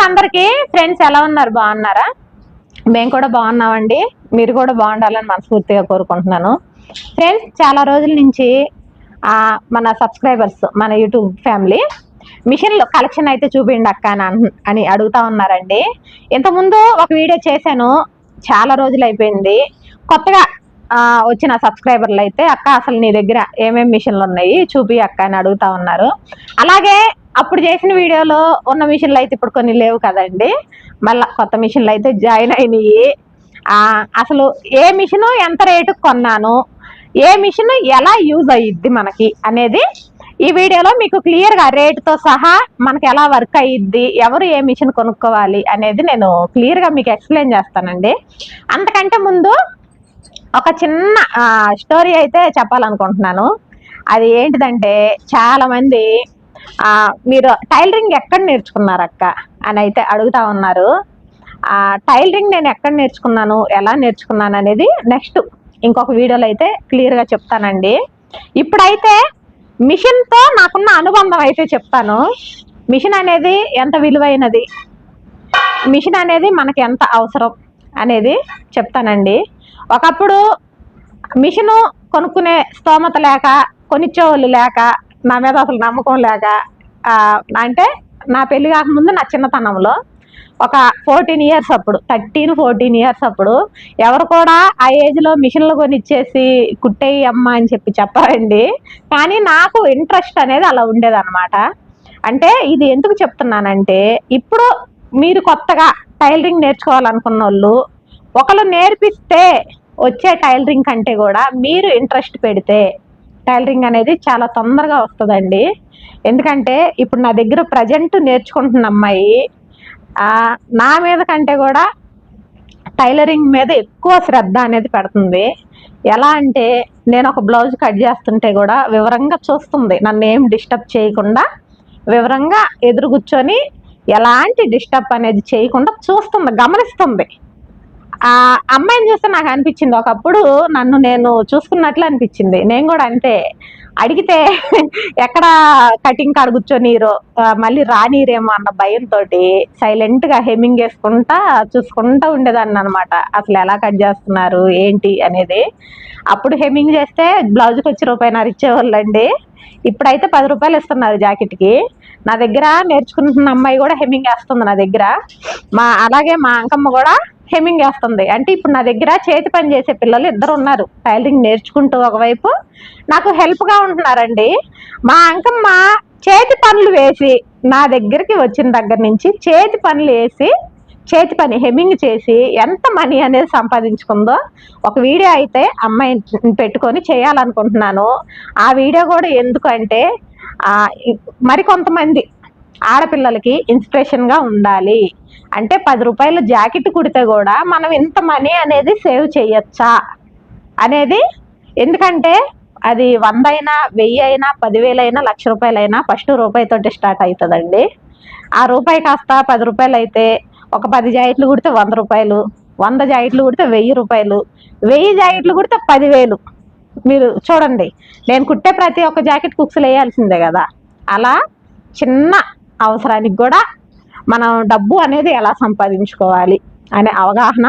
Friends అందరికి. Friends ఎలా ఉన్నారు? బాగున్నారా? మేము కూడా బాగున్నామండి. మీరు కూడా బాగుండాలని మనస్ఫూర్తిగా కోరుకుంటున్నాను. ఫ్రెండ్స్ చాలా రోజుల నుంచి మన సబ్స్క్రైబర్స్ మన యూట్యూబ్ ఫ్యామిలీ మిషన్లో కలెక్షన్ అయితే చూపిండి అక్క అని అని అడుగుతా ఉన్నారండి. ఇంతకుముందు ఒక వీడియో చేశాను. చాలా రోజులు అయిపోయింది. కొత్తగా వచ్చిన సబ్స్క్రైబర్లు అయితే అక్క అసలు నీ దగ్గర ఏమేమి మిషన్లు ఉన్నాయి? చూపి అక్క అని అడుగుతా ఉన్నారు. అలాగే అప్పుడు చేసిన వీడియోలో ఉన్న మిషన్లు అయితే ఇప్పుడు కొన్ని లేవు కదండి. మళ్ళీ కొత్త మిషన్లు అయితే జాయిన్ అయినాయి. అసలు ఏ మిషన్ ఎంత రేటు కొన్నాను ఏ మిషన్ ఎలా యూజ్ అయ్యిద్ది మనకి అనేది ఈ వీడియోలో మీకు క్లియర్గా రేటుతో సహా మనకి ఎలా వర్క్ అయ్యిద్ది ఎవరు ఏ మిషన్ కొనుక్కోవాలి అనేది నేను క్లియర్గా మీకు ఎక్స్ప్లెయిన్ చేస్తానండి. అంతకంటే ముందు ఒక చిన్న స్టోరీ అయితే చెప్పాలనుకుంటున్నాను. అది ఏంటిదంటే చాలామంది మీరు టైలరింగ్ ఎక్కడ నేర్చుకున్నారు అక్క? అని అయితే అడుగుతా ఉన్నారు. ఆ టైలరింగ్ నేను ఎక్కడ నేర్చుకున్నాను? ఎలా నేర్చుకున్నాను అనేది నెక్స్ట్ ఇంకొక వీడియోలో అయితే క్లియర్గా చెప్తానండి. ఇప్పుడైతే మిషన్తో నాకున్న అనుబంధం అయితే చెప్తాను. మిషన్ అనేది ఎంత విలువైనది? మిషన్ అనేది మనకి ఎంత అవసరం అనేది చెప్తానండి. ఒకప్పుడు మిషను కొనుక్కునే స్తోమత లేక కొనిచ్చేవాళ్ళు లేక నా మీద అసలు నమ్మకం లేక అంటే నా పెళ్ళి కాకముందు నా చిన్నతనంలో ఒక ఫోర్టీన్ ఇయర్స్ అప్పుడు థర్టీన్ ఫోర్టీన్ ఇయర్స్ అప్పుడు ఎవరు కూడా ఆ ఏజ్లో మిషన్లు కొనిచ్చేసి కుట్టేయి అమ్మ అని చెప్పి చెప్పారండి. కానీ నాకు ఇంట్రెస్ట్ అనేది అలా ఉండేదన్నమాట. అంటే ఇది ఎందుకు చెప్తున్నానంటే ఇప్పుడు మీరు కొత్తగా టైలరింగ్ నేర్చుకోవాలనుకున్న వాళ్ళు ఒకరు నేర్పిస్తే వచ్చే టైలరింగ్ కంటే కూడా మీరు ఇంట్రెస్ట్ పెడితే టైలరింగ్ అనేది చాలా తొందరగా వస్తుందండి. ఎందుకంటే ఇప్పుడు నా దగ్గర ప్రజెంట్ నేర్చుకుంటున్న అమ్మాయి నా మీద కంటే కూడా టైలరింగ్ మీద ఎక్కువ శ్రద్ధ అనేది పెడుతుంది. ఎలా అంటే నేను ఒక బ్లౌజ్ కట్ చేస్తుంటే కూడా వివరంగా చూస్తుంది. నన్ను ఏం డిస్టర్బ్ చేయకుండా వివరంగా ఎదురు కూర్చొని ఎలాంటి డిస్టర్బ్ అనేది చేయకుండా చూస్తుంది గమనిస్తుంది. ఆ అమ్మాయిని చూస్తే నాకు అనిపించింది. ఒకప్పుడు నన్ను నేను చూసుకున్నట్లు అనిపించింది. నేను కూడా అంతే. అడిగితే ఎక్కడ కటింగ్ కాడ కూర్చొనిరో మళ్ళీ రానిరేమో అన్న భయంతో సైలెంట్గా హెమ్మింగ్ వేసుకుంటా చూసుకుంటా ఉండేదాన్ని అనమాట అసలు ఎలా కట్ చేస్తున్నారు ఏంటి అనేది. అప్పుడు హెమ్మింగ్ చేస్తే బ్లౌజ్కి వచ్చి రూపాయినారు ఇచ్చేవాళ్ళండి. ఇప్పుడైతే పది రూపాయలు ఇస్తున్నారు జాకెట్కి. నా దగ్గర నేర్చుకుంటున్న అమ్మాయి కూడా హెమ్మింగ్ వేస్తుంది నా దగ్గర. మా అలాగే మా అంకమ్మ కూడా హెమ్మింగ్ వేస్తుంది. అంటే ఇప్పుడు నా దగ్గర చేతి పని చేసే పిల్లలు ఇద్దరు ఉన్నారు టైలరింగ్ నేర్చుకుంటూ ఒకవైపు. నాకు హెల్ప్గా ఉంటున్నారండి. మా అంకమ్మ చేతి పనులు వేసి నా దగ్గరికి వచ్చిన దగ్గర నుంచి చేతి పనులు వేసి చేతి పని హెమ్మింగ్ చేసి ఎంత మనీ అనేది సంపాదించుకుందో ఒక వీడియో అయితే అమ్మాయి పెట్టుకొని చేయాలనుకుంటున్నాను. ఆ వీడియో కూడా ఎందుకంటే మరికొంతమంది ఆడపిల్లలకి ఇన్స్పిరేషన్గా ఉండాలి. అంటే పది రూపాయల జాకెట్ కుడితే కూడా మనం ఇంత మనీ అనేది సేవ్ చేయొచ్చా? అనేది ఎందుకంటే అది వంద అయినా వెయ్యి అయినా పదివేలైనా లక్ష రూపాయలైనా ఫస్ట్ రూపాయితోటి స్టార్ట్ అవుతుందండి ఆ రూపాయి కాస్త పది రూపాయలు అయితే ఒక పది జాకెట్లు కుడితే వంద రూపాయలు వంద జాకెట్లు కుడితే వెయ్యి రూపాయలు వెయ్యి జాకెట్లు కుడితే పదివేలు. మీరు చూడండి నేను కుట్టే ప్రతి ఒక్క జాకెట్ కుక్స్లు వేయాల్సిందే కదా. అలా చిన్న అవసరానికి కూడా మనం డబ్బు అనేది ఎలా సంపాదించుకోవాలి అనే అవగాహన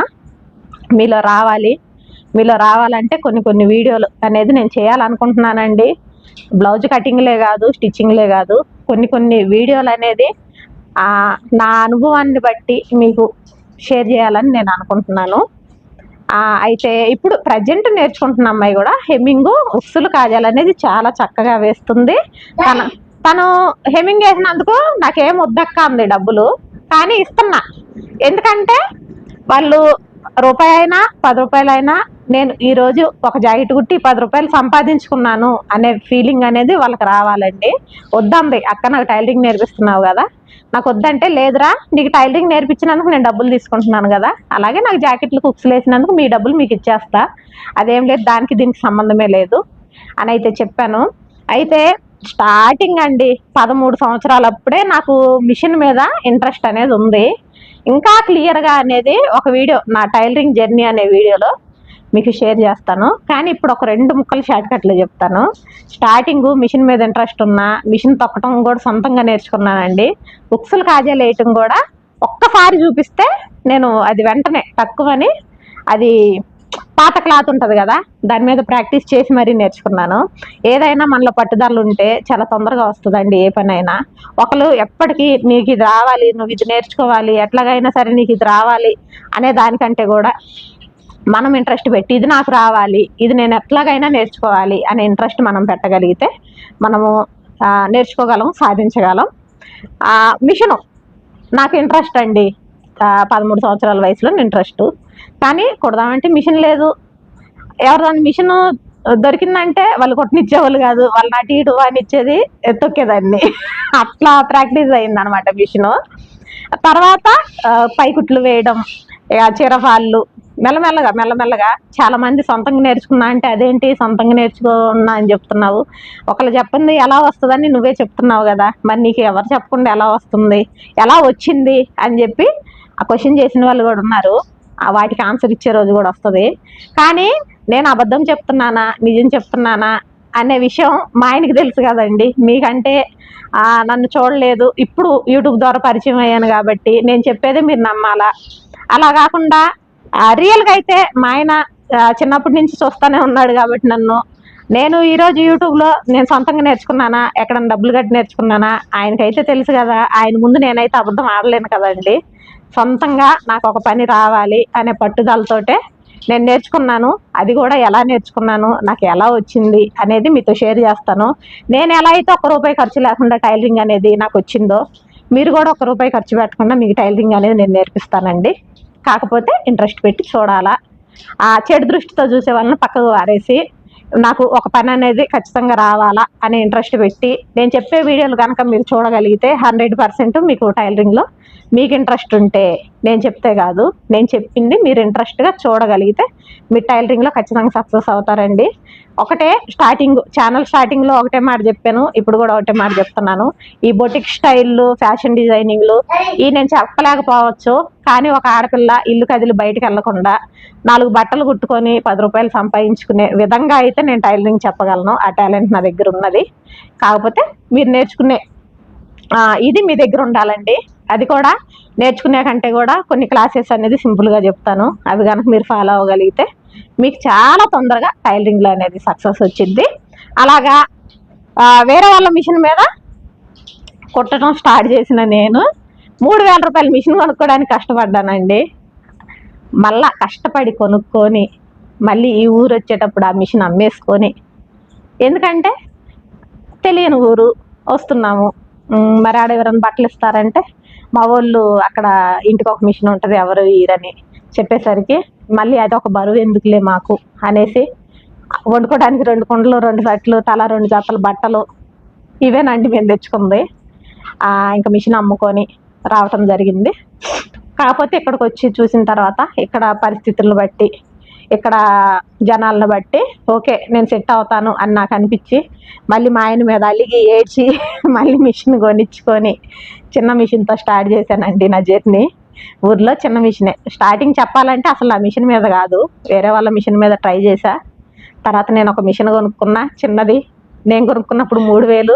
మీలో రావాలి. మీలో రావాలంటే కొన్ని కొన్ని వీడియోలు అనేది నేను చేయాలనుకుంటున్నానండి. బ్లౌజ్ కటింగ్లే కాదు స్టిచ్చింగ్లే కాదు. కొన్ని కొన్ని వీడియోలు అనేది నా అనుభవాన్ని బట్టి మీకు షేర్ చేయాలని నేను అనుకుంటున్నాను. అయితే ఇప్పుడు ప్రజెంట్ నేర్చుకుంటున్న అమ్మాయి కూడా హెమ్మింగ్ ఉక్సులు కాజాలు అనేది చాలా చక్కగా వేస్తుంది. తన తను హెమింగ్ వేసినందుకు నాకేం వద్దక్క అంది డబ్బులు కానీ ఇస్తున్నా. ఎందుకంటే వాళ్ళు రూపాయి అయినా పది రూపాయలైనా నేను ఈరోజు ఒక జాకెట్ కుట్టి పది రూపాయలు సంపాదించుకున్నాను అనే ఫీలింగ్ అనేది వాళ్ళకి రావాలండి. వద్దంది అక్క నాకు టైలరింగ్ నేర్పిస్తున్నావు కదా. నాకు వద్దంటే లేదురా నీకు టైలరింగ్ నేర్పించినందుకు నేను డబ్బులు తీసుకుంటున్నాను కదా. అలాగే నాకు జాకెట్లు కుక్స్లు వేసినందుకు మీ డబ్బులు మీకు ఇచ్చేస్తా. అదేం లేదు దానికి దీనికి సంబంధమే లేదు అని అయితే చెప్పాను. అయితే స్టార్టింగ్ అండి పదమూడు సంవత్సరాలు అప్పుడే నాకు మిషన్ మీద ఇంట్రెస్ట్ అనేది ఉంది. ఇంకా క్లియర్గా అనేది ఒక వీడియో నా టైలరింగ్ జర్నీ అనే వీడియోలో మీకు షేర్ చేస్తాను. కానీ ఇప్పుడు ఒక రెండు ముక్కలు షార్ట్కట్లు చెప్తాను. స్టార్టింగ్ మిషన్ మీద ఇంట్రెస్ట్ ఉన్నా మిషన్ తొక్కటం కూడా సొంతంగా నేర్చుకున్నానండి. ఉక్సులు కాజాలు వేయటం కూడా ఒక్కసారి చూపిస్తే నేను అది వెంటనే తక్కువని అది పాత క్లాత్ ఉంటుంది కదా దాని మీద ప్రాక్టీస్ చేసి మరీ నేర్చుకున్నాను. ఏదైనా మనలో పట్టుదల ఉంటే చాలా తొందరగా వస్తుందండి ఏ పనైనా. ఒకరు ఎప్పటికీ నీకు ఇది రావాలి నువ్వు ఇది నేర్చుకోవాలి ఎట్లాగైనా సరే నీకు ఇది రావాలి అనే దానికంటే కూడా మనం ఇంట్రెస్ట్ పెట్టి ఇది నాకు రావాలి ఇది నేను ఎట్లాగైనా నేర్చుకోవాలి అనే ఇంట్రెస్ట్ మనం పెట్టగలిగితే మనము నేర్చుకోగలం సాధించగలం. మిషను. నాకు ఇంట్రెస్ట్ అండి. పదమూడు సంవత్సరాల వయసులో ఇంట్రెస్ట్. కానీ కుడదామంటే మిషన్ లేదు. ఎవరిదాన్ని మిషన్ దొరికిందంటే వాళ్ళు కొట్టనిచ్చేవాళ్ళు కాదు. వాళ్ళు నటు ఇటు అని ఇచ్చేది తొక్కేదాన్ని అట్లా ప్రాక్టీస్ అయింది అనమాట మిషను. తర్వాత పైకుట్లు వేయడం ఇక చీరఫాళ్ళు మెల్లమెల్లగా మెల్లమెల్లగా చాలా మంది సొంతంగా నేర్చుకున్నా అంటే అదేంటి? సొంతంగా నేర్చుకున్నా అని చెప్తున్నావు. ఒకళ్ళు చెప్పింది ఎలా వస్తుందని నువ్వే చెప్తున్నావు కదా. మరి నీకు ఎవరు చెప్పకుండా ఎలా వస్తుంది? ఎలా వచ్చింది? అని చెప్పి ఆ క్వశ్చన్ చేసిన వాళ్ళు కూడా ఉన్నారు. వాటికి ఆన్సర్ ఇచ్చే రోజు కూడా వస్తుంది. కానీ నేను అబద్ధం చెప్తున్నానా నిజం చెప్తున్నానా అనే విషయం మా ఆయనకి తెలుసు కదండి. మీకంటే ఆ, నన్ను చూడలేదు. ఇప్పుడు యూట్యూబ్ ద్వారా పరిచయం అయ్యాను కాబట్టి నేను చెప్పేది మీరు నమ్మాలా? అలా కాకుండా రియల్గా అయితే మా ఆయన చిన్నప్పటి నుంచి చూస్తూనే ఉన్నాడు కాబట్టి నన్ను. నేను ఈరోజు యూట్యూబ్లో నేను సొంతంగా నేర్చుకున్నానా? ఎక్కడ డబ్బులు కట్టి నేర్చుకున్నానా? ఆయనకైతే తెలుసు కదా ఆయన ముందు నేనైతే అబద్ధం ఆడలేను కదండి. సొంతంగా నాకు ఒక పని రావాలి అనే పట్టుదలతోటే నేను నేర్చుకున్నాను. అది కూడా ఎలా నేర్చుకున్నాను నాకు ఎలా వచ్చింది అనేది మీతో షేర్ చేస్తాను. నేను ఎలా అయితే ఒక రూపాయి ఖర్చు లేకుండా టైలరింగ్ అనేది నాకు వచ్చిందో మీరు కూడా ఒక రూపాయి ఖర్చు పెట్టకుండా మీకు టైలరింగ్ అనేది నేను నేర్పిస్తానండి. కాకపోతే ఇంట్రెస్ట్ పెట్టి చూడాలా. ఆ చెడు దృష్టితో చూసే వాళ్ళని పక్కకు వారేసి నాకు ఒక పని అనేది ఖచ్చితంగా రావాలా అనే ఇంట్రెస్ట్ పెట్టి నేను చెప్పే వీడియోలు కనుక మీరు చూడగలిగితే హండ్రెడ్ పర్సెంట్ మీకు టైలరింగ్లో మీకు ఇంట్రెస్ట్ ఉంటే నేను చెప్తే కాదు. నేను చెప్పింది మీరు ఇంట్రెస్ట్గా చూడగలిగితే మీరు టైలరింగ్లో ఖచ్చితంగా సక్సెస్ అవుతారండి. ఒకటే స్టార్టింగ్ ఛానల్ స్టార్టింగ్లో ఒకటే మాట చెప్పాను. ఇప్పుడు కూడా ఒకటే మాట చెప్తున్నాను. ఈ బొటిక్ స్టైల్లు ఫ్యాషన్ డిజైనింగ్లు ఈ నేను చెప్పలేకపోవచ్చు. కానీ ఒక ఆడపిల్ల ఇల్లు కదిలి బయటకు వెళ్ళకుండా నాలుగు బట్టలు కుట్టుకొని పది రూపాయలు సంపాదించుకునే విధంగా అయితే నేను టైలరింగ్ చెప్పగలను. ఆ టాలెంట్ నా దగ్గర ఉన్నది. కాకపోతే మీరు నేర్చుకునే ఇది మీ దగ్గర ఉండాలండి. అది కూడా నేర్చుకునే కంటే కూడా కొన్ని క్లాసెస్ అనేది సింపుల్గా చెప్తాను. అవి కనుక మీరు ఫాలో అవ్వగలిగితే మీకు చాలా తొందరగా టైలరింగ్లో అనేది సక్సెస్ వచ్చింది. అలాగా వేరే వాళ్ళ మిషన్ మీద కుట్టడం స్టార్ట్ చేసిన నేను. మూడు వేల రూపాయల మిషన్ కొనుక్కోవడానికి కష్టపడ్డానండి. మళ్ళా కష్టపడి కొనుక్కొని మళ్ళీ ఈ ఊరు వచ్చేటప్పుడు ఆ మిషన్ అమ్మేసుకొని. ఎందుకంటే తెలియని ఊరు వస్తున్నాము. మరి ఆడ ఎవరైనా బట్టలు ఇస్తారంటే మా వాళ్ళు అక్కడ ఇంటికి ఒక మిషన్ ఉంటుంది ఎవరు వీరని చెప్పేసరికి మళ్ళీ అది ఒక బరువు ఎందుకులే మాకు అనేసి వండుకోవడానికి రెండు కుండలు రెండు సట్లు తల రెండు జతలు బట్టలు ఇవేనండి మేము తెచ్చుకుంది. ఇంకా మిషన్ అమ్ముకొని రావటం జరిగింది. కాకపోతే ఇక్కడికి వచ్చి చూసిన తర్వాత ఇక్కడ పరిస్థితులను బట్టి ఇక్కడ జనాలను బట్టి ఓకే నేను సెట్ అవుతాను అని నాకు అనిపించి మళ్ళీ మా ఆయన మీద అలిగి ఏడ్చి మళ్ళీ మిషన్ కొనిచ్చుకొని చిన్న మిషన్తో స్టార్ట్ చేశానండి నా జర్నీ. ఊర్లో చిన్న మిషనే. స్టార్టింగ్ చెప్పాలంటే అసలు ఆ మిషన్ మీద కాదు. వేరే వాళ్ళ మిషన్ మీద ట్రై చేశా. తర్వాత నేను ఒక మిషన్ కొనుక్కున్నా చిన్నది. నేను కొనుక్కున్నప్పుడు మూడు వేలు.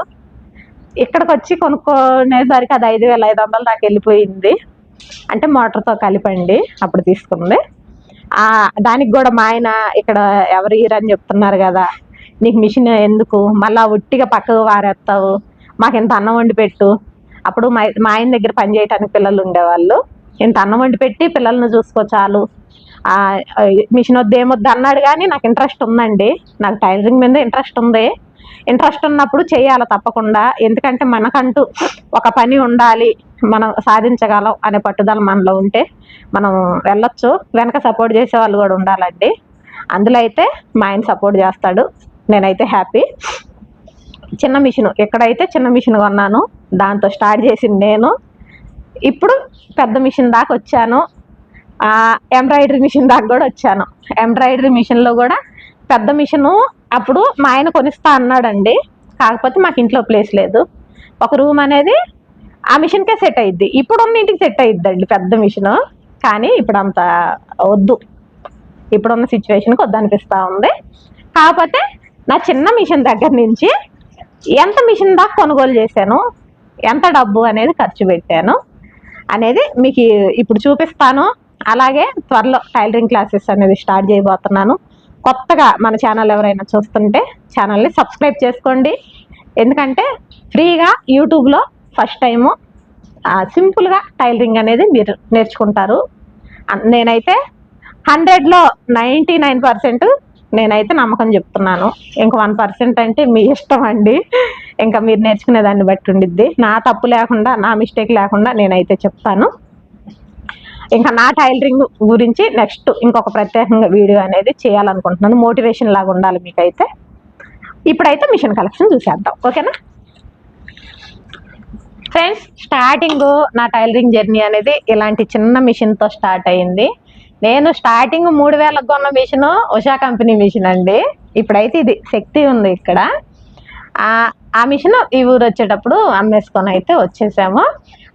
ఇక్కడికి వచ్చి కొనుక్కునేసరికి అది ఐదు వేల ఐదు వందలు దాకా వెళ్ళిపోయింది. అంటే మోటార్తో కలిపండి అప్పుడు తీసుకుంది. దానికి కూడా మా ఆయన ఇక్కడ ఎవరు ఇరని చెప్తున్నారు కదా నీకు మిషన్ ఎందుకు? మళ్ళీ ఉట్టిగా పక్కకు వారేస్తావు మాకు ఇంత అన్నం వండి పెట్టు. అప్పుడు మా మా ఆయన దగ్గర పని చేయడానికి పిల్లలు ఉండేవాళ్ళు. ఇంత అన్నం వండి పెట్టి పిల్లల్ని చూసుకో చాలు. మిషన్ వద్దు ఏమొద్దు అన్నాడు కానీ నాకు ఇంట్రెస్ట్ ఉందండి. నాకు టైలరింగ్ మీద ఇంట్రెస్ట్ ఉంది. ఇంట్రెస్ట్ ఉన్నప్పుడు చేయాలి తప్పకుండా. ఎందుకంటే మనకంటూ ఒక పని ఉండాలి. మనం సాధించగలం అనే పట్టుదల మనలో ఉంటే మనం వెళ్ళొచ్చు. వెనక సపోర్ట్ చేసే వాళ్ళు కూడా ఉండాలండి. అందులో అయితే మా ఆయన సపోర్ట్ చేస్తాడు. నేనైతే హ్యాపీ చిన్న మిషన్ ఎక్కడైతే చిన్న మిషన్ కొన్నాను దాంతో స్టార్ట్ చేసింది నేను. ఇప్పుడు పెద్ద మిషన్ దాకా వచ్చాను. ఎంబ్రాయిడరీ మిషన్ దాకా కూడా వచ్చాను. ఎంబ్రాయిడరీ మిషన్లో కూడా పెద్ద మిషను అప్పుడు మా ఆయన కొనిస్తా అన్నాడండి. కాకపోతే మాకు ఇంట్లో ప్లేస్ లేదు. ఒక రూమ్ అనేది ఆ మిషన్కే సెట్ అయ్యిద్ది ఇప్పుడు ఉన్న ఇంటికి సెట్ అయ్యిద్దండి పెద్ద మిషను. కానీ ఇప్పుడు అంత వద్దు. ఇప్పుడున్న సిచ్యువేషన్కి వద్దనిపిస్తూ ఉంది. కాకపోతే నా చిన్న మిషన్ దగ్గర నుంచి ఎంత మిషన్ దాకా కొనుగోలు చేశాను ఎంత డబ్బు అనేది ఖర్చు పెట్టాను. అనేది మీకు ఇప్పుడు చూపిస్తాను. అలాగే త్వరలో టైలరింగ్ క్లాసెస్ అనేది స్టార్ట్ చేయబోతున్నాను. కొత్తగా మన ఛానల్ ఎవరైనా చూస్తుంటే ఛానల్ని సబ్స్క్రైబ్ చేసుకోండి. ఎందుకంటే ఫ్రీగా యూట్యూబ్లో ఫస్ట్ టైము సింపుల్గా టైలరింగ్ అనేది మీరు నేర్చుకుంటారు. నేనైతే హండ్రెడ్లో నైంటీ నైన్ పర్సెంట్ నేనైతే నమ్మకం చెప్తున్నాను. ఇంకా వన్ పర్సెంట్ అంటే మీ ఇష్టం అండి. ఇంకా మీరు నేర్చుకునే దాన్ని బట్టి ఉండిద్ది. నా తప్పు లేకుండా నా మిస్టేక్ లేకుండా నేనైతే చెప్తాను. ఇంకా నా టైలరింగ్ గురించి నెక్స్ట్ ఇంకొక ప్రత్యేకంగా వీడియో అనేది చేయాలనుకుంటున్నాను. మోటివేషన్ లాగా ఉండాలి మీకైతే. ఇప్పుడైతే మిషన్ కలెక్షన్ చూసేద్దాం. ఓకేనా ఫ్రెండ్స్ స్టార్టింగ్ నా టైలరింగ్ జర్నీ అనేది ఇలాంటి చిన్న మిషన్తో స్టార్ట్ అయ్యింది నేను స్టార్టింగ్ మూడు వేలకు కొన్న మిషన్ ఉషా కంపెనీ మిషన్ అండి. ఇప్పుడైతే ఇది శక్తి ఉంది ఇక్కడ. ఆ మిషన్ ఈ ఊరు వచ్చేటప్పుడు అమ్మేసుకొని అయితే వచ్చేసాము.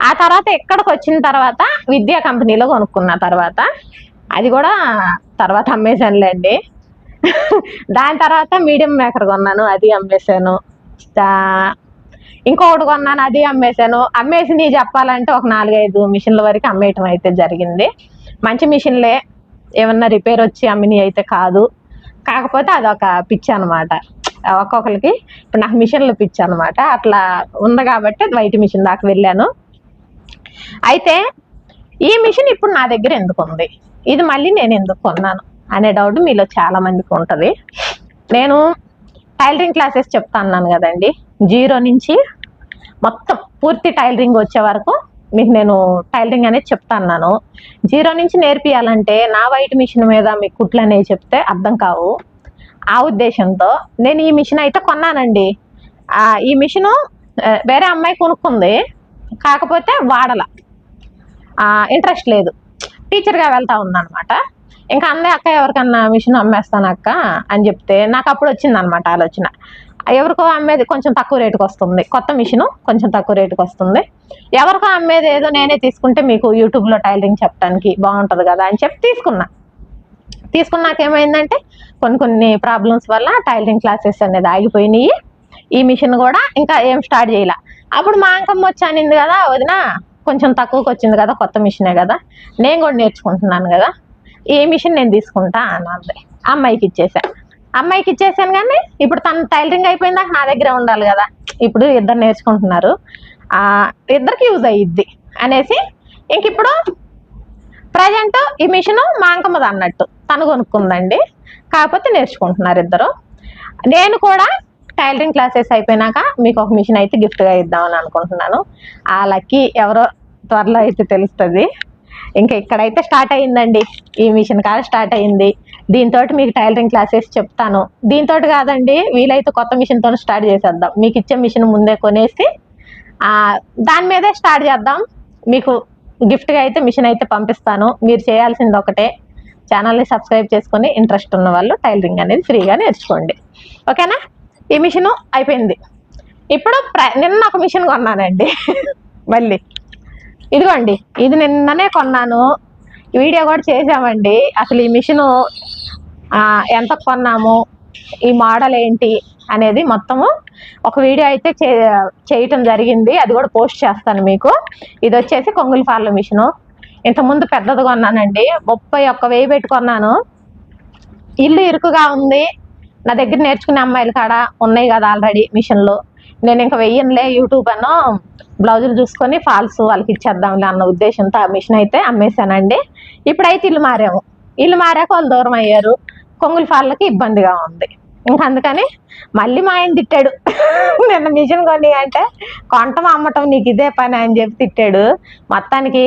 ఆ తర్వాత ఇక్కడికి వచ్చిన తర్వాత విద్యా కంపెనీలో కొనుక్కున్న తర్వాత అది కూడా తర్వాత అమ్మేశానులేండి దాని తర్వాత మీడియం మేకర్ కొన్నాను అది అమ్మేశాను. ఇంకొకటి కొన్నాను అది అమ్మేశాను. అమ్మేసి నీ చెప్పాలంటే ఒక నాలుగైదు మిషన్ల వరకు అమ్మేయటం అయితే జరిగింది. మంచి మిషన్లే ఏమన్నా రిపేర్ వచ్చి అమ్మిని అయితే కాదు. కాకపోతే అదొక పిచ్చి అనమాట ఒక్కొక్కరికి ఇప్పుడు నాకు మిషన్లు పిచ్చి అనమాట అట్లా ఉంది కాబట్టి వైట్ మిషన్ దాకా వెళ్ళాను. అయితే ఈ మిషన్ ఇప్పుడు నా దగ్గర ఎందుకు ఉంది? ఇది మళ్ళీ నేను ఎందుకు కొన్నాను? అనే డౌట్ మీలో చాలా మందికి ఉంటుంది. నేను టైలరింగ్ క్లాసెస్ చెప్తా అన్నాను కదండి. జీరో నుంచి మొత్తం పూర్తి టైలరింగ్ వచ్చే వరకు మీకు నేను టైలరింగ్ అనేది చెప్తాను జీరో నుంచి నేర్పియాలంటే నా వైట్ మిషన్ మీద మీకు కుట్లు అనేవి చెప్తే అర్థం కావు. ఆ ఉద్దేశంతో నేను ఈ మిషన్ అయితే కొన్నానండి. ఈ మిషను వేరే అమ్మాయి కొనుక్కుంది. కాకపోతే వాడల. ఇంట్రెస్ట్ లేదు. టీచర్గా వెళ్తా ఉందన్నమాట. ఇంకా అన్నయ్య అక్క ఎవరికన్నా మిషన్ అమ్మేస్తాను అక్క అని చెప్తే నాకు అప్పుడు వచ్చిందనమాట ఆలోచన. ఎవరికో అమ్మేది కొంచెం తక్కువ రేటుకి వస్తుంది. కొత్త మిషన్ కొంచెం తక్కువ రేటుకి వస్తుంది. ఎవరికో అమ్మేది ఏదో నేనే తీసుకుంటే మీకు యూట్యూబ్లో టైలరింగ్ చెప్పడానికి బాగుంటుంది కదా అని చెప్పి తీసుకున్నా. తీసుకున్నాక ఏమైందంటే కొన్ని కొన్ని ప్రాబ్లమ్స్ వల్ల టైలరింగ్ క్లాసెస్ అనేది ఆగిపోయినాయి. ఈ మిషన్ కూడా ఇంకా ఏం స్టార్ట్ చేయాల. అప్పుడు మా అంకమ్మ వచ్చి అనింది కదా వదిన కొంచెం తక్కువకి వచ్చింది కదా కొత్త మిషనే కదా నేను కూడా నేర్చుకుంటున్నాను కదా ఏ మిషన్ నేను తీసుకుంటా అన్నది. అమ్మాయికి ఇచ్చేసా. అమ్మాయికి ఇచ్చేసాను కానీ ఇప్పుడు తన టైలరింగ్ అయిపోయిందాక నా దగ్గర ఉండాలి కదా. ఇప్పుడు ఇద్దరు నేర్చుకుంటున్నారు. ఇద్దరికి యూజ్ అయ్యిద్ది అనేసి ఇంక ఇప్పుడు ప్రజెంట్ ఈ మిషన్ మా అంకమ్మది అన్నట్టు తను కొనుక్కుందండి. కాకపోతే నేర్చుకుంటున్నారు ఇద్దరు. నేను కూడా టైలరింగ్ క్లాసెస్ అయిపోయినాక మీకు ఒక మిషన్ అయితే గిఫ్ట్గా ఇద్దామని అనుకుంటున్నాను. ఆ లక్కీ ఎవరో త్వరలో అయితే తెలుస్తుంది. ఇంకా ఇక్కడైతే స్టార్ట్ అయ్యిందండి. ఈ మిషన్ కాడ స్టార్ట్ అయ్యింది. దీంతో మీకు టైలరింగ్ క్లాసెస్ చెప్తాను. దీంతో కాదండి వీలైతే కొత్త మిషన్తో స్టార్ట్ చేసేద్దాం. మీకు ఇచ్చే మిషన్ ముందే కొనేసి దాని మీదే స్టార్ట్ చేద్దాం. మీకు గిఫ్ట్గా అయితే మిషన్ అయితే పంపిస్తాను. మీరు చేయాల్సింది ఒకటే. ఛానల్ని సబ్స్క్రైబ్ చేసుకొని ఇంట్రెస్ట్ ఉన్న వాళ్ళు టైలరింగ్ అనేది ఫ్రీగా నేర్చుకోండి. ఓకేనా? ఈ మిషన్ అయిపోయింది. ఇప్పుడు ప్ర- నిన్న ఒక మిషన్ కొన్నానండి. మళ్ళీ. ఇదిగోండి ఇది నిన్ననే కొన్నాను. వీడియో కూడా చేసామండి అసలు ఈ మిషను ఎంత కొన్నాము ఈ మోడల్ ఏంటి అనేది మొత్తము ఒక వీడియో అయితే చే చేయటం జరిగింది. అది కూడా పోస్ట్ చేస్తాను మీకు. ఇది వచ్చేసి కొంగుల ఫార్ల మిషను. ఇంతకుముందు పెద్దది కొన్నానండి. ముప్పై ఒక్క వెయ్యి పెట్టుకున్నాను ఇల్లు ఇరుకుగా ఉంది. నా దగ్గర నేర్చుకునే అమ్మాయిలు కాడ ఉన్నాయి కదా ఆల్రెడీ మిషన్లు. నేను ఇంకా వెయ్యనులే యూట్యూబ్ అను బ్లౌజులు చూసుకొని ఫాల్స్ వాళ్ళకి ఇచ్చేద్దాంలే అన్న ఉద్దేశంతో ఆ మిషన్ అయితే అమ్మేశానండి. ఇప్పుడైతే ఇల్లు మారాము. ఇల్లు మారాక వాళ్ళు దూరం అయ్యారు. కొంగుల ఫాళ్ళకి ఇబ్బందిగా ఉంది. ఇంకా అందుకని మళ్ళీ మా ఆయన తిట్టాడు. నిన్న మిషన్ కొని అంటే కొంటం అమ్మటం నీకు ఇదే పని అని చెప్పి తిట్టాడు. మొత్తానికి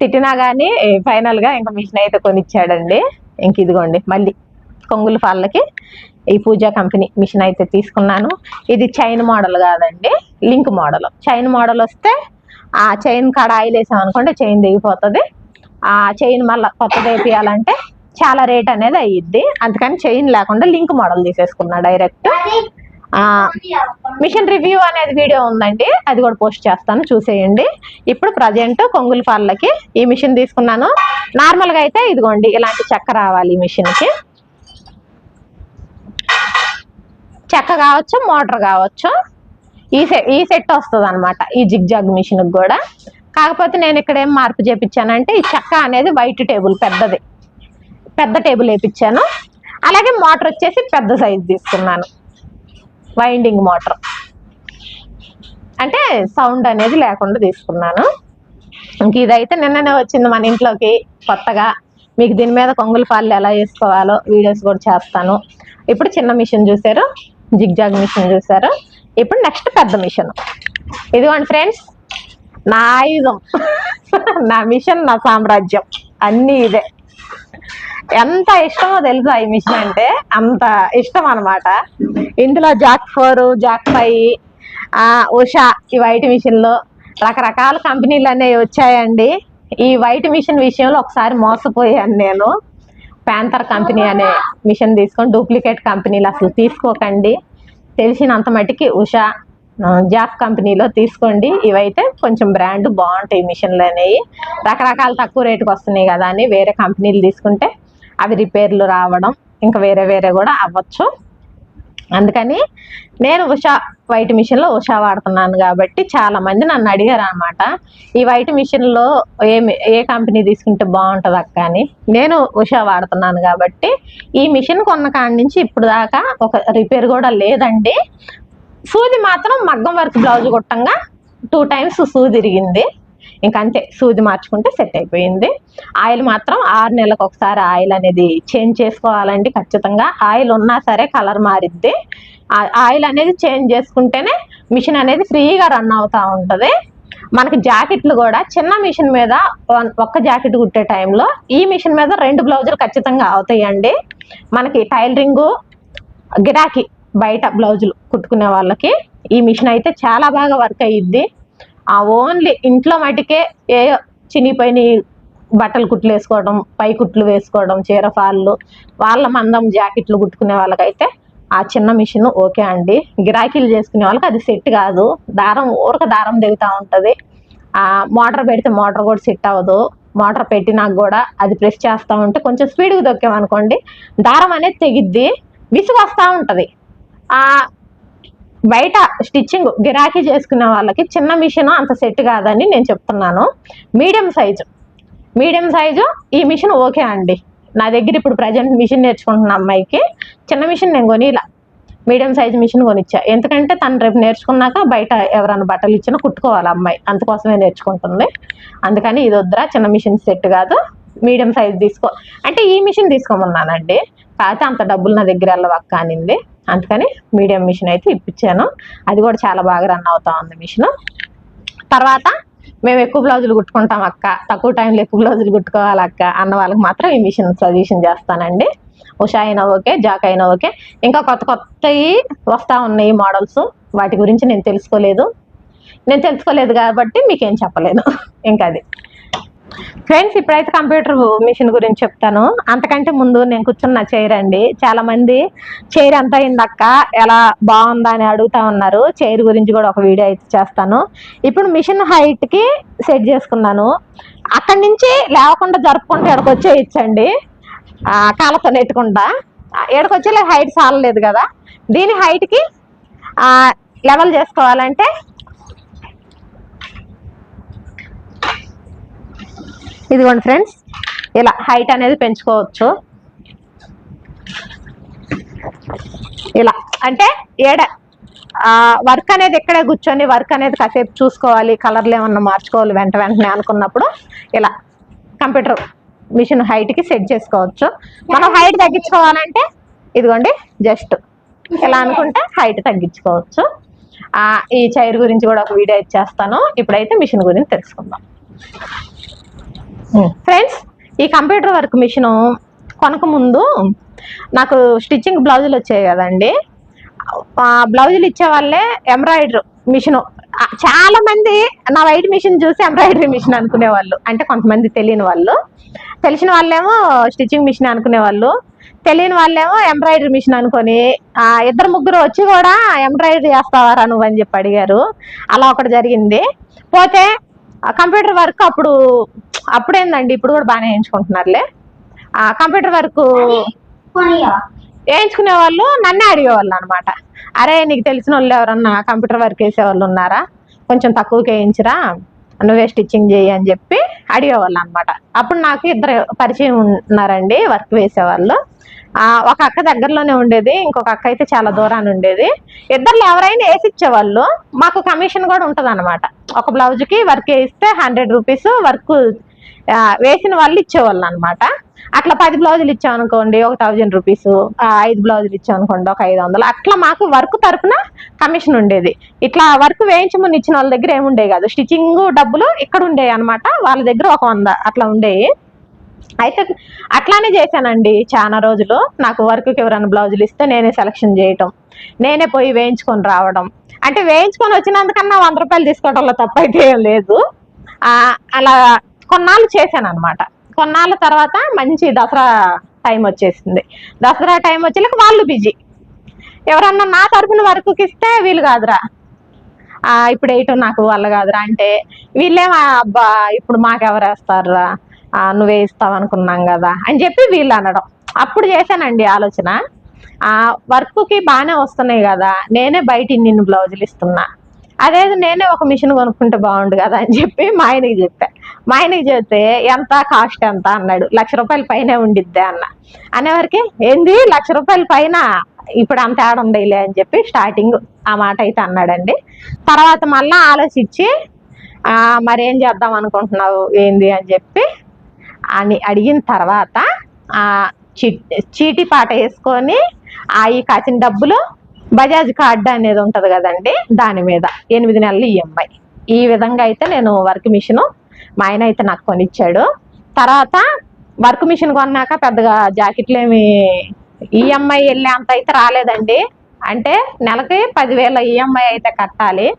తిట్టినా కానీ ఫైనల్గా ఇంకా మిషన్ అయితే కొనిచ్చాడండి. ఇంక ఇదిగోండి మళ్ళీ కొంగుల ఫాళ్ళకి ఈ పూజా కంపెనీ మిషన్ అయితే తీసుకున్నాను. ఇది చైన్ మోడల్ కాదండి లింక్ మోడల్ చైన్ మోడల్ వస్తే ఆ చైన్ కాడ ఆయిల్ వేసాం అనుకోండి చైన్ దిగిపోతుంది. ఆ చైన్ మళ్ళీ కొత్తది వేపియాలంటే చాలా రేట్ అనేది అయ్యిద్ది. అందుకని చైన్ లేకుండా లింక్ మోడల్ తీసేసుకున్నా డైరెక్ట్ మిషన్ రివ్యూ అనేది వీడియో ఉందండి. అది కూడా పోస్ట్ చేస్తాను చూసేయండి. ఇప్పుడు ప్రజెంట్ కొంగుల పాలకి ఈ మిషన్ తీసుకున్నాను. నార్మల్గా అయితే ఇదిగోండి ఇలాంటి చెక్క రావాలి ఈ మిషన్కి చెక్క కావచ్చు మోటార్ కావచ్చు. ఈ సెట్ ఈ సెట్ వస్తుంది అనమాట ఈ జిగ్ జాగ్ మిషన్ కూడా. కాకపోతే నేను ఇక్కడ ఏం మార్పు చేపించానంటే ఈ చెక్క అనేది వైట్ టేబుల్ పెద్దది. పెద్ద టేబుల్ వేయించాను అలాగే మోటార్ వచ్చేసి పెద్ద సైజ్ తీసుకున్నాను. Winding motor. అంటే సౌండ్ అనేది లేకుండా తీసుకున్నాను. ఇంక ఇదైతే నిన్ననే వచ్చింది మన ఇంట్లోకి కొత్తగా. మీకు దీని మీద కొంగుల పాలు ఎలా వేసుకోవాలో వీడియోస్ కూడా చేస్తాను. ఇప్పుడు చిన్న మిషన్ చూసారు? జిగ్జాగ్ మిషన్ చూసారు? ఇప్పుడు నెక్స్ట్ పెద్ద మిషన్. ఇదిగోండి ఫ్రెండ్స్ నా ఆయుధం. నా మిషన్ నా సామ్రాజ్యం. అన్నీ ఇదే. ఎంత ఇష్టమో తెలుసా ఈ మిషన్ అంటే? అంత ఇష్టం అన్నమాట ఇందులో jack four jack five Usha ఈ వైట్ మిషన్లో రకరకాల కంపెనీలు అనేవి వచ్చాయండి. ఈ వైట్ మిషన్ విషయంలో ఒకసారి మోసపోయాను నేను. ప్యాంతర్ కంపెనీ అనే మిషన్ తీసుకొని డూప్లికేట్ కంపెనీలు అసలు తీసుకోకండి. తెలిసినంత మటుకి ఉషా జాఫ్ కంపెనీలో తీసుకోండి. ఇవైతే కొంచెం బ్రాండ్ బాగుంటాయి మిషన్లు అనేవి. రకరకాల తక్కువ రేటుకి వస్తున్నాయి కదా అని వేరే కంపెనీలు తీసుకుంటే అవి రిపేర్లు రావడం ఇంకా వేరే వేరే కూడా అవ్వచ్చు. అందుకని నేను ఉషా వైట్ మిషన్లో ఉషా వాడుతున్నాను కాబట్టి చాలా మంది నన్ను అడిగారు అనమాట ఈ వైట్ మిషన్లో ఏ ఏ కంపెనీ తీసుకుంటే బాగుంటుంది అక్క అని. నేను ఉషా వాడుతున్నాను కాబట్టి ఈ మిషన్ కొన్న కాడి నుంచి ఇప్పుడు దాకా ఒక రిపేర్ కూడా లేదండి. సూది మాత్రం మగ్గం వర్క్ బ్లౌజ్ కుట్టంగా టూ టైమ్స్ సూది తిరిగింది. ఇంకా అంతే సూది మార్చుకుంటే సెట్ అయిపోయింది. ఆయిల్ మాత్రం ఆరు నెలలకు ఒకసారి ఆయిల్ అనేది చేంజ్ చేసుకోవాలండి ఖచ్చితంగా. ఆయిల్ ఉన్నా సరే కలర్ మారిద్ది. ఆ ఆయిల్ అనేది చేంజ్ చేసుకుంటేనే మిషన్ అనేది ఫ్రీగా రన్ అవుతూ ఉంటుంది. మనకి జాకెట్లు కూడా చిన్న మిషన్ మీద వన్- ఒక్క జాకెట్ కుట్టే టైంలో ఈ మిషన్ మీద రెండు బ్లౌజులు ఖచ్చితంగా అవుతాయండి. మనకి టైలరింగు గిరాకీ బయట బ్లౌజులు కుట్టుకునే వాళ్ళకి ఈ మిషన్ అయితే చాలా బాగా వర్క్ అయ్యిద్ది. ఆ ఓన్లీ ఇంట్లో మటుకే ఏ చినిపోయిన బట్టలు కుట్లు వేసుకోవడం పై కుట్లు వేసుకోవడం చీర ఫాళ్ళు వాళ్ళ మందం జాకెట్లు కుట్టుకునే వాళ్ళకైతే ఆ చిన్న మిషన్ ఓకే అండి. గిరాకీలు చేసుకునే వాళ్ళకి అది సెట్ కాదు. దారం ఊరక దారం దిగుతూ ఉంటుంది. ఆ మోటార్ పెడితే మోటార్ కూడా సెట్ అవ్వదు. మోటార్ పెట్టినాక కూడా అది ప్రెస్ చేస్తూ ఉంటే కొంచెం స్పీడ్గా దొక్కామనుకోండి దారం అనేది తెగిద్ది విసుగు వస్తూ ఉంటుంది బయట స్టిచ్చింగ్ గిరాకీ చేసుకున్న వాళ్ళకి చిన్న మిషన్ అంత సెట్ కాదని నేను చెప్తున్నాను. Medium size. మీడియం సైజు ఈ మిషన్ ఓకే అండి. నా దగ్గర ఇప్పుడు ప్రజెంట్ మిషన్ నేర్చుకుంటున్న అమ్మాయికి చిన్న మిషన్ నేను కొనిలా. మీడియం సైజ్ మిషన్ కొనిచ్చా. ఎందుకంటే తను రేపు నేర్చుకున్నాక బయట ఎవరైనా బట్టలు ఇచ్చినా కుట్టుకోవాలి అమ్మాయి. అందుకోసమే నేర్చుకుంటుంది. అందుకని ఇది వద్దురా చిన్న మిషన్ సెట్ కాదు. మీడియం సైజ్ తీసుకో. అంటే ఈ మిషన్ తీసుకోమన్నానండి. కాకపోతే అంత డబ్బులు నా దగ్గర వెళ్ళవక్క అనింది అందుకని మీడియం మిషన్ అయితే ఇప్పించాను. అది కూడా చాలా బాగా రన్ అవుతా ఉంది మిషన్. తర్వాత మేము ఎక్కువ బ్లౌజులు కుట్టుకుంటాం అక్క. తక్కువ టైంలో ఎక్కువ బ్లౌజులు కుట్టుకోవాలి అక్క అన్న వాళ్ళకి మాత్రం ఈ మిషన్ సజెషన్ చేస్తానండి. ఉషా అయినా ఓకే జాక్ అయినా ఓకే. ఇంకా కొత్త కొత్తవి వస్తూ ఉన్నాయి మోడల్స్. వాటి గురించి నేను తెలుసుకోలేదు. నేను తెలుసుకోలేదు కాబట్టి మీకేం చెప్పలేదు. ఇంకా అది. ఫ్రెండ్స్ ఇప్పుడైతే కంప్యూటర్ మిషన్ గురించి చెప్తాను. అంతకంటే ముందు నేను కూర్చున్న చైర్ అండి. చాలా మంది చైర్ ఎంత అయిందక్క ఎలా బాగుందా అని అడుగుతా ఉన్నారు. చైర్ గురించి కూడా ఒక వీడియో అయితే చేస్తాను. ఇప్పుడు మిషన్ హైట్కి సెట్ చేసుకున్నాను. అక్కడి నుంచి లేవకుండా జరుపుకుంటే ఇక్కడికి వచ్చేయచ్చండి. కాళ్ళతో నెట్టుకుంటా. వచ్చే హైట్ చాలలేదు కదా. దీని హైట్కి లెవెల్ చేసుకోవాలంటే ఇదిగోండి ఫ్రెండ్స్ ఇలా హైట్ అనేది పెంచుకోవచ్చు. ఇలా అంటే ఏడ వర్క్ అనేది ఎక్కడే కూర్చొని వర్క్ అనేది కాసేపు చూసుకోవాలి కలర్లు ఏమన్నా మార్చుకోవాలి వెంట వెంటనే అనుకున్నప్పుడు ఇలా కంప్యూటర్ మిషన్ హైట్కి సెట్ చేసుకోవచ్చు. మనం హైట్ తగ్గించుకోవాలంటే ఇదిగోండి జస్ట్ ఇలా అనుకుంటే హైట్ తగ్గించుకోవచ్చు. ఈ చైర్ గురించి కూడా ఒక వీడియో ఇచ్చేస్తాను. ఇప్పుడైతే మిషన్ గురించి తెలుసుకుందాం. ఫ్రెండ్స్ ఈ కంప్యూటర్ వర్క్ మిషన్ కొనక ముందు నాకు స్టిచ్చింగ్ బ్లౌజులు వచ్చాయి కదండి. ఆ బ్లౌజులు ఇచ్చే వాళ్ళే ఎంబ్రాయిడరీ మిషన్. చాలా మంది నా వైట్ మిషన్ చూసి ఎంబ్రాయిడరీ మిషన్ అనుకునేవాళ్ళు అంటే కొంతమంది తెలియని వాళ్ళు. తెలిసిన వాళ్ళేమో స్టిచ్చింగ్ మిషన్ అనుకునే వాళ్ళు. తెలియని వాళ్ళేమో ఎంబ్రాయిడరీ మిషన్ అనుకొని ఆ ఇద్దరు ముగ్గురు వచ్చి కూడా ఎంబ్రాయిడరీ చేస్తావారా నువ్వు? అని చెప్పి అడిగారు. అలా ఒకటి జరిగింది. పోతే కంప్యూటర్ వర్క్ అప్పుడు అప్పుడేందండి? ఇప్పుడు కూడా బాగానే వేయించుకుంటున్నారులే. కంప్యూటర్ వర్క్ వేయించుకునే వాళ్ళు నన్నే అడిగేవాళ్ళు అనమాట అరే నీకు తెలిసిన వాళ్ళు ఎవరన్నా కంప్యూటర్ వర్క్ వేసేవాళ్ళు ఉన్నారా? కొంచెం తక్కువకి వేయించరా నువ్వే స్టిచ్చింగ్ చేయి అని చెప్పి అడిగేవాళ్ళు అనమాట అప్పుడు నాకు ఇద్దరు పరిచయం ఉన్నారండి వర్క్ వేసేవాళ్ళు. ఒక అక్క దగ్గరలోనే ఉండేది ఇంకొక అక్క అయితే చాలా దూరాన్ని ఉండేది. ఇద్దరు ఎవరైనా వేసి ఇచ్చేవాళ్ళు మాకు కమిషన్ కూడా ఉంటుంది అనమాట ఒక బ్లౌజ్కి వర్క్ వేస్తే హండ్రెడ్ రూపీస్ వర్క్ వేసిన వాళ్ళు ఇచ్చేవాళ్ళు అనమాట అట్లా పది బ్లౌజులు ఇచ్చామనుకోండి ఒక థౌజండ్ రూపీస్ ఐదు బ్లౌజులు ఇచ్చామనుకోండి ఒక ఐదు వందలు. అట్లా మాకు వర్క్ తరఫున కమిషన్ ఉండేది. ఇట్లా వర్క్ వేయించమని ఇచ్చిన వాళ్ళ దగ్గర ఏముండే కాదు. స్టిచ్చింగ్ డబ్బులు ఇక్కడ ఉండేవి అనమాట వాళ్ళ దగ్గర ఒక వంద అట్లా ఉండేవి. అయితే అట్లానే చేశానండి చాలా రోజులు. నాకు వర్క్కి ఎవరైనా బ్లౌజులు ఇస్తే నేనే సెలక్షన్ చేయటం. నేనే పోయి వేయించుకొని రావడం. అంటే వేయించుకొని వచ్చినందుకన్నా వంద రూపాయలు తీసుకోవడంలో తప్పైతే ఏం లేదు. అలా కొన్నాళ్ళు చేశాను అనమాట కొన్నాళ్ళ తర్వాత మంచి దసరా టైం వచ్చేసింది. దసరా టైం వచ్చేలాక వాళ్ళు బిజీ. ఎవరన్నా నా తరపున వర్క్కి ఇస్తే వీలు కాదురా. ఇప్పుడు వేయటం నాకు వల్ల కాదురా అంటే వీళ్ళేం అబ్బా ఇప్పుడు మాకెవరేస్తారా నువ్వే ఇస్తావు అనుకున్నాం కదా అని చెప్పి వీళ్ళు అనడం. అప్పుడు చేశానండి ఆలోచన. ఆ వర్క్కి బాగానే వస్తున్నాయి కదా నేనే బయట ఇన్ని బ్లౌజులు ఇస్తున్నా. అదేది నేనే ఒక మిషన్ కొనుక్కుంటే బాగుండు కదా అని చెప్పి మా ఆయనకి చెప్పా. మా ఆయనకి చెప్తే ఎంత కాస్ట్ ఎంత? అన్నాడు. లక్ష రూపాయల పైన ఉండిద్ది అన్న. అనేవరకి ఏంది? లక్ష రూపాయల పైన? ఇప్పుడు అంత ఆడ ఉండేలే అని చెప్పి స్టార్టింగ్ ఆ మాట అయితే అన్నాడండి. తర్వాత మళ్ళా ఆలోచించి మరేం మరి ఏం చేద్దాం అనుకుంటున్నావు? ఏంది? అని చెప్పి అని అడిగిన తర్వాత ఆ చీ- చీటీ పాట వేసుకొని ఆ ఈ కాచిన డబ్బులు బజాజ్ కార్డు అనేది ఉంటుంది కదండి దాని మీద ఎనిమిది నెలలు ఈఎంఐ. ఈ విధంగా అయితే నేను వర్క్ మిషన్ మా ఆయన అయితే నాకు కొనిచ్చాడు. తర్వాత వర్క్ మిషన్ కొన్నాక పెద్దగా జాకెట్లు ఏమి ఈఎంఐ వెళ్ళే అంత అయితే రాలేదండి. అంటే నెలకి పదివేల ఈఎంఐ అయితే కట్టాలి.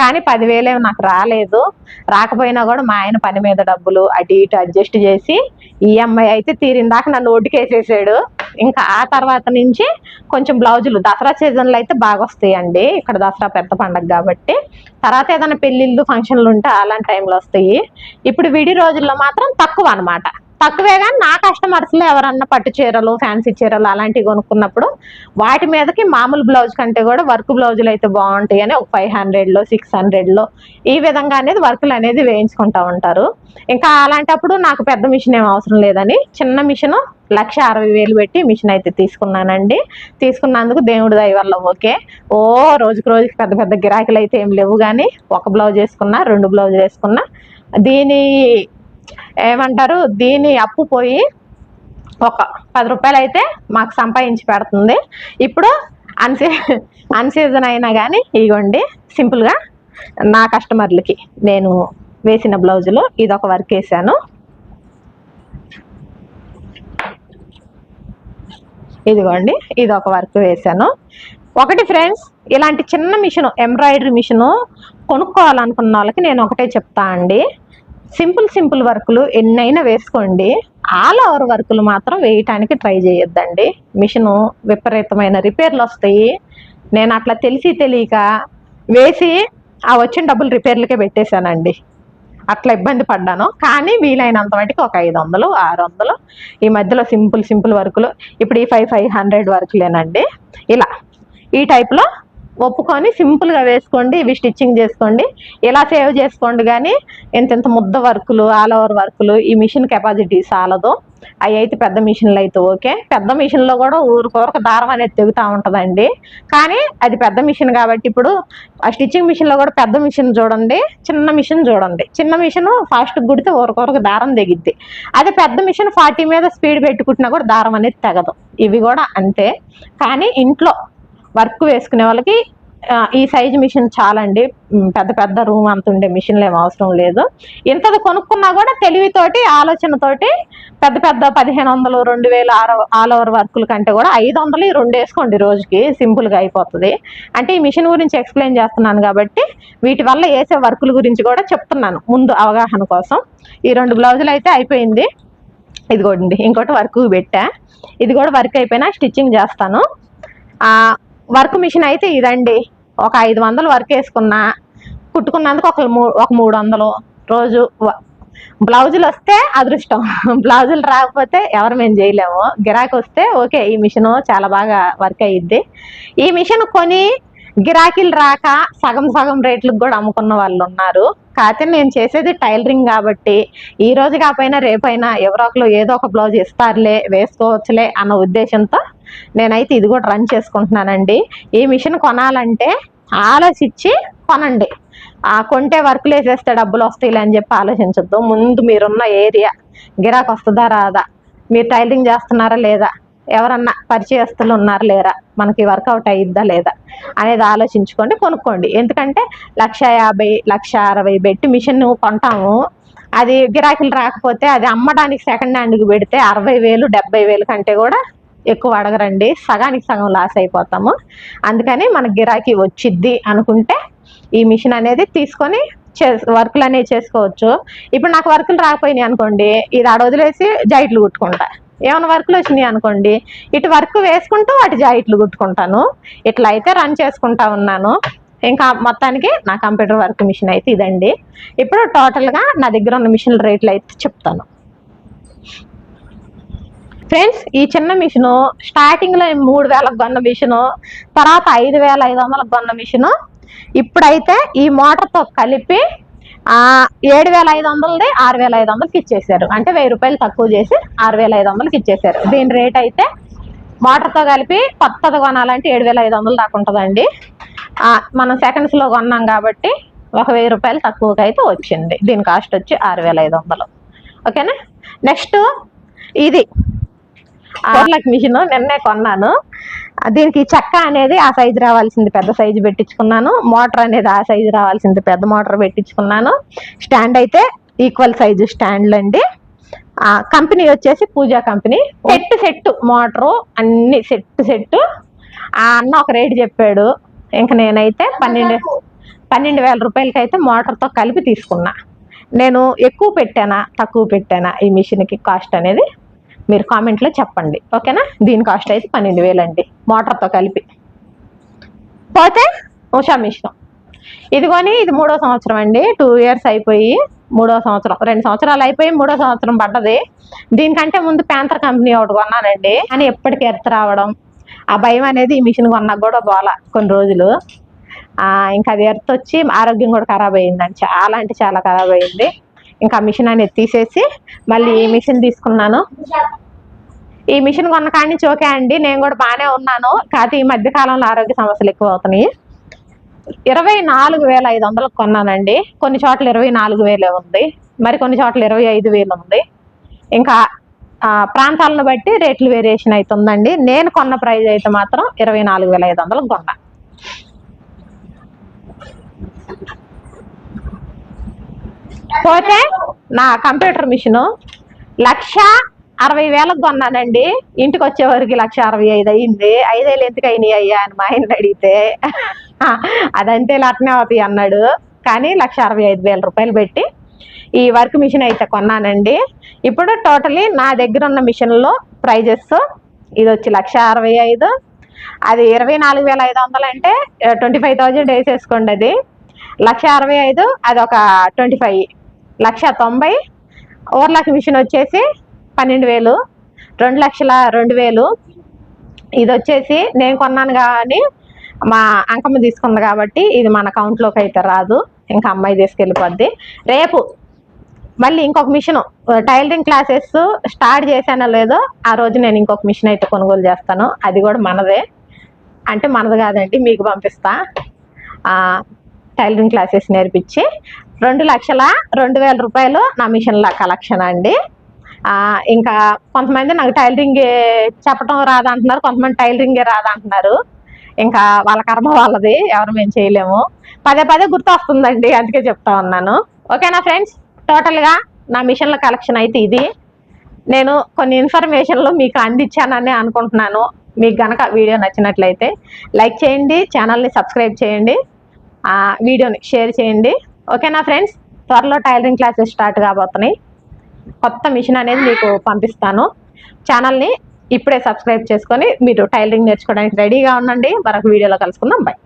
కానీ పదివేలు ఏమి నాకు రాలేదు. రాకపోయినా కూడా మా ఆయన పని మీద డబ్బులు అటు ఇటు అడ్జస్ట్ చేసి ఈఎంఐ అయితే తీరిందాక నన్ను ఒడ్డుకేసేసాడు ఇంకా ఆ తర్వాత నుంచి కొంచెం బ్లౌజులు దసరా సీజన్లో అయితే బాగా వస్తాయండి. ఇక్కడ దసరా పెద్ద పండగ కాబట్టి. తర్వాత ఏదైనా పెళ్ళిళ్ళు ఫంక్షన్లు ఉంటే అలాంటి టైంలో వస్తాయి. ఇప్పుడు విడి రోజుల్లో మాత్రం తక్కువ అన్నమాట. తక్కువే కానీ నా కస్టమర్స్లో ఎవరన్నా పట్టు చీరలు ఫ్యాన్సీ చీరలు అలాంటివి కొనుక్కున్నప్పుడు వాటి మీదకి మామూలు బ్లౌజ్ కంటే కూడా వర్క్ బ్లౌజులు అయితే బాగుంటాయి అని ఒక ఫైవ్ హండ్రెడ్లో సిక్స్ హండ్రెడ్లో ఈ విధంగా అనేది వర్కులు అనేది వేయించుకుంటూ ఉంటారు. ఇంకా అలాంటప్పుడు నాకు పెద్ద మిషన్ ఏం అవసరం లేదని చిన్న మిషన్ లక్ష అరవై వేలు పెట్టి మిషన్ అయితే తీసుకున్నానండి. తీసుకున్నందుకు దేవుడి దయ వల్ల ఓకే. ఓ రోజుకి రోజుకి పెద్ద పెద్ద గిరాకీలు అయితే ఏం లేవు కానీ ఒక బ్లౌజ్ వేసుకున్నా రెండు బ్లౌజ్ వేసుకున్నా దీని ఏమంటారు? దీని అప్పు పోయి ఒక పది రూపాయలు అయితే మాకు సంపాదించి పెడుతుంది. ఇప్పుడు అన్సీ అన్సీజన్ అయినా కానీ ఇగోండి సింపుల్గా నా కస్టమర్లకి నేను వేసిన బ్లౌజులు ఇది ఒక వర్క్ వేసాను. ఇదిగోండి ఇది ఒక వర్క్ వేసాను. ఒకటి ఫ్రెండ్స్ ఇలాంటి చిన్న మిషన్ ఎంబ్రాయిడరీ మిషను కొనుక్కోవాలనుకున్న వాళ్ళకి నేను ఒకటే చెప్తా అండి. సింపుల్ సింపుల్ వర్కులు ఎన్నైనా వేసుకోండి. ఆల్ ఓవర్ వర్కులు మాత్రం వేయటానికి ట్రై చేయొద్దండి. మిషను విపరీతమైన రిపేర్లు వస్తాయి. నేను అట్లా తెలిసి తెలియక వేసి ఆ వచ్చిన డబ్బులు రిపేర్లకే పెట్టేశానండి. అట్లా ఇబ్బంది పడ్డాను. కానీ వీలైనంత మటుకు ఒక ఐదు వందలు ఆరు వందలు ఈ మధ్యలో సింపుల్ సింపుల్ వర్కులు. ఇప్పుడు ఈ ఫైవ్ ఫైవ్ హండ్రెడ్ వర్కులేనండి. ఇలా ఈ టైప్లో ఒప్పుకొని సింపుల్గా వేసుకోండి ఇవి స్టిచ్చింగ్ చేసుకోండి. ఇలా సేవ్ చేసుకోండి కానీ ఎంత ఎంత ముద్ద వర్కులు ఆల్ ఓవర్ వర్కులు ఈ మిషన్ కెపాసిటీ చాలదు. అవి అయితే పెద్ద మిషన్లు అయితే ఓకే. పెద్ద మిషన్లో కూడా ఊరికొరకు దారం అనేది తెగుతూ ఉంటుందండి. కానీ అది పెద్ద మిషన్ కాబట్టి ఇప్పుడు ఆ స్టిచ్చింగ్ మిషన్లో కూడా పెద్ద మిషన్ చూడండి చిన్న మిషన్ చూడండి. చిన్న మిషన్ ఫాస్ట్ గుడితే ఊరికొరకు దారం తెగిద్ది. అదే పెద్ద మిషన్ ఫార్టీ మీద స్పీడ్ పెట్టుకుంటున్నా కూడా దారం అనేది తెగదు. ఇవి కూడా అంతే. కానీ ఇంట్లో వర్క్ వేసుకునే వాళ్ళకి ఈ సైజు మిషన్ చాలండి. పెద్ద పెద్ద రూమ్ అంత ఉండే మిషన్లు ఏం అవసరం లేదు. ఇంతది కొనుక్కున్నా కూడా తెలివితోటి ఆలోచనతోటి పెద్ద పెద్ద పదిహేను వందలు రెండు వేలు ఆల్ ఓవర్ వర్కుల కంటే కూడా ఐదు వందలు ఈ రెండు వేసుకోండి రోజుకి సింపుల్గా అయిపోతుంది. అంటే ఈ మిషన్ గురించి ఎక్స్ప్లెయిన్ చేస్తున్నాను కాబట్టి వీటి వల్ల వేసే వర్కుల గురించి కూడా చెప్తున్నాను ముందు అవగాహన కోసం. ఈ రెండు బ్లౌజులు అయితే అయిపోయింది. ఇదిగోండి ఇంకోటి వర్క్ పెట్టా. ఇది కూడా వర్క్ అయిపోయినా స్టిచ్చింగ్ చేస్తాను. వర్క్ మిషన్ అయితే ఇదండి. ఒక ఐదు వందలు వర్క్ వేసుకున్నా. కుట్టుకున్నందుకు ఒక మూ- ఒక మూడు వందలు రోజు బ్లౌజులు వస్తే అదృష్టం. బ్లౌజులు రాకపోతే ఎవరు మేము చేయలేము. గిరాకీ వస్తే ఓకే ఈ మిషన్ చాలా బాగా వర్క్ అయ్యిద్ది ఈ మిషన్ కొని గిరాకీలు రాక సగం సగం రేట్లకు కూడా అమ్ముకున్న వాళ్ళు ఉన్నారు. కాకపోతే నేను చేసేది టైలరింగ్ కాబట్టి ఈ రోజు కాకపోయినా రేపైనా ఎవరో ఒకరు ఏదో ఒక బ్లౌజ్ ఇస్తారులే వేసుకోవచ్చులే అన్న ఉద్దేశంతో నేనైతే ఇది కూడా రన్ చేసుకుంటున్నానండి. ఈ మిషన్ కొనాలంటే ఆలోచించి కొనండి. ఆ కొంటే వర్క్లు వేసేస్తే డబ్బులు వస్తాయిలే అని చెప్పి ఆలోచించొద్దు. ముందు మీరున్న ఏరియా. గిరాకు వస్తుందా రాదా? మీరు టైలరింగ్ చేస్తున్నారా లేదా? ఎవరన్నా పరిచయస్తులు ఉన్నారా లేరా? మనకి వర్కౌట్ అయ్యిద్దా లేదా? అనేది ఆలోచించుకోండి కొనుక్కోండి. ఎందుకంటే లక్ష యాభై లక్ష అరవై పెట్టి మిషన్ కొంటాము. అది గిరాకీలు రాకపోతే అది అమ్మడానికి సెకండ్ హ్యాండ్కి పెడితే అరవై వేలు డెబ్బై వేలు కంటే కూడా ఎక్కువ అడగరండి. సగానికి సగం లాస్ అయిపోతాము. అందుకని మన గిరాకీ వచ్చిద్ది అనుకుంటే ఈ మిషన్ అనేది తీసుకొని చే వర్కులు అనేవి చేసుకోవచ్చు. ఇప్పుడు నాకు వర్కులు రాకపోయినాయి అనుకోండి ఇది ఆడ వదిలేసి జాయిట్లు కుట్టుకుంటా. ఏమైనా వర్కులు వచ్చినాయి అనుకోండి ఇటు వర్క్ వేసుకుంటూ వాటి జాయిట్లు కుట్టుకుంటాను. ఇట్లా అయితే రన్ చేసుకుంటా ఉన్నాను. ఇంకా మొత్తానికి నా కంప్యూటర్ వర్క్ మిషన్ అయితే ఇదండి. ఇప్పుడు టోటల్గా నా దగ్గర ఉన్న మిషన్ రేట్లు అయితే చెప్తాను. ఫ్రెండ్స్ ఈ చిన్న మిషను స్టార్టింగ్లో మూడు వేలకు కొన్న మిషను తర్వాత ఐదు వేల ఐదు వందలకు కొన్న మిషను ఇప్పుడైతే ఈ మోటార్తో కలిపి ఆ ఏడు వేల ఐదు వందలది ఆరు వేల ఐదు వందలకి ఇచ్చేసారు. అంటే వెయ్యి రూపాయలు తక్కువ చేసి ఆరు వేల ఐదు వందలకి ఇచ్చేసారు. దీని రేట్ అయితే మోటార్తో కలిపి కొత్తది కొనాలంటే ఏడు వేల ఐదు వందలు దాకా ఉంటుందండి. మనం సెకండ్స్లో కొన్నాం కాబట్టి ఒక వెయ్యి రూపాయలు తక్కువగా అయితే వచ్చింది. దీని కాస్ట్ వచ్చి ఆరు వేల ఐదు వందలు. ఓకేనా? నెక్స్ట్ ఇది కోర్లక్ మిషన్ నిన్నే కొన్నాను. దీనికి చెక్క అనేది ఆ సైజు రావాల్సింది పెద్ద సైజు పెట్టించుకున్నాను. మోటార్ అనేది ఆ సైజు రావాల్సింది పెద్ద మోటార్ పెట్టించుకున్నాను. స్టాండ్ అయితే ఈక్వల్ సైజు స్టాండ్లు అండి. ఆ, కంపెనీ వచ్చేసి Pooja company. Set set motor అన్ని సెట్ సెట్. ఆ అన్న ఒక రేటు చెప్పాడు. ఇంకా నేనైతే పన్నెండు పన్నెండు వేల రూపాయలకి అయితే మోటార్తో కలిపి తీసుకున్నా. నేను ఎక్కువ పెట్టానా తక్కువ పెట్టానా ఈ మిషన్కి కాస్ట్ అనేది? మీరు కామెంట్లో చెప్పండి. ఓకేనా? దీని కాస్ట్ అయితే పన్నెండు వేలు అండి మోటార్తో కలిపి. పోతే ఉషా మిషన్. ఇదిగోని ఇది మూడో సంవత్సరం అండి. టూ ఇయర్స్ అయిపోయి మూడో సంవత్సరం. రెండు సంవత్సరాలు అయిపోయి మూడో సంవత్సరం పడ్డది. దీనికంటే ముందు ప్యాంతర్ కంపెనీ ఒకటి కొన్నానండి. అని ఎప్పటికీ ఎర్త్ రావడం. ఆ భయం అనేది ఈ మిషన్ కొన్నాక కూడా పోలా కొన్ని రోజులు. ఇంకా అది ఎర్త్ వచ్చి ఆరోగ్యం కూడా ఖరాబ్ అయ్యిందండి చాలా అంటే చాలా ఖరాబ్ అయింది. ఇంకా మిషన్ అనేది తీసేసి మళ్ళీ ఈ మిషన్ తీసుకున్నాను. ఈ మిషన్ కొన్న కాడి నుంచి ఓకే అండి. నేను కూడా బాగానే ఉన్నాను. కాకపోతే ఈ మధ్య కాలంలో ఆరోగ్య సమస్యలు ఎక్కువ అవుతున్నాయి ఇరవై నాలుగు వేల ఐదు వందలకు కొన్నానండి. కొన్ని చోట్ల ఇరవై నాలుగు వేలే ఉంది. మరి కొన్ని చోట్ల ఇరవై ఐదు వేలు ఉంది. ఇంకా ప్రాంతాలను బట్టి రేట్లు వేరియేషన్ అవుతుందండి నేను కొన్న ప్రైజ్ అయితే మాత్రం ఇరవై నాలుగు వేల ఐదు వందలకు కొన్నా. పోతే నా కంప్యూటర్ మిషను లక్ష అరవై వేలకు కొన్నానండి. ఇంటికి వచ్చేవరకు లక్ష అరవై ఐదు అయింది ఐదేళ్ళు ఎందుకు అయినాయి అయ్యా అని మా ఆయన అడిగితే అదంతే అట్నే అవుతాయి అన్నాడు. కానీ లక్ష అరవై ఐదు వేల రూపాయలు పెట్టి ఈ వర్క్ మిషన్ అయితే కొన్నానండి. ఇప్పుడు టోటలీ నా దగ్గర ఉన్న మిషన్లో ప్రైజెస్ ఇది వచ్చి లక్ష అరవై ఐదు. అది ఇరవై నాలుగు వేల ఐదు వందలు అంటే ట్వంటీ ఫైవ్ థౌజండ్ వేసేసుకోండి అది. లక్ష అరవై ఐదు అది ఒక ట్వంటీ ఫైవ్. లక్ష తొంభై ఓవర్లాక్ మిషన్ వచ్చేసి పన్నెండు వేలు రెండు లక్షల రెండు వేలు. ఇది వచ్చేసి నేను కొన్నాను కానీ మా అంకమ్మ తీసుకుంది కాబట్టి ఇది మన అకౌంట్లోకి అయితే రాదు. ఇంకా అమ్మాయి తీసుకెళ్ళిపోద్ది. రేపు మళ్ళీ ఇంకొక మిషన్ టైలరింగ్ క్లాసెస్ స్టార్ట్ చేశానో లేదో ఆ రోజు నేను ఇంకొక మిషన్ అయితే కొనుగోలు చేస్తాను. అది కూడా మనదే. అంటే మనది కాదండి మీకు పంపిస్తా. టైలరింగ్ క్లాసెస్ నేర్పించి రెండు లక్షల రెండు వేల రూపాయలు నా మిషన్ల కలెక్షన్ అండి. ఇంకా కొంతమంది నాకు టైలరింగ్ చెప్పడం రాదంటున్నారు కొంతమంది టైలరింగే రాదంటున్నారు. ఇంకా వాళ్ళ కర్మ వాళ్ళది ఎవరు మేము చేయలేము. పదే పదే గుర్తు వస్తుందండి అందుకే చెప్తా ఉన్నాను. ఓకేనా ఫ్రెండ్స్? టోటల్గా నా మిషన్ల కలెక్షన్ అయితే ఇది. నేను కొన్ని ఇన్ఫర్మేషన్లు మీకు అందించానని అనుకుంటున్నాను. మీకు గనక వీడియో నచ్చినట్లయితే లైక్ చేయండి ఛానల్ని సబ్స్క్రైబ్ చేయండి వీడియోని షేర్ చేయండి. ఓకేనా ఫ్రెండ్స్? త్వరలో టైలరింగ్ క్లాసెస్ స్టార్ట్ కాబోతున్నాయి. కొత్త మిషన్ అనేది మీకు పంపిస్తాను. ఛానల్ని ఇప్పుడే సబ్స్క్రైబ్ చేసుకొని మీరు టైలరింగ్ నేర్చుకోవడానికి రెడీగా ఉండండి. మరొక వీడియోలో కలుసుకుందాం. బాయ్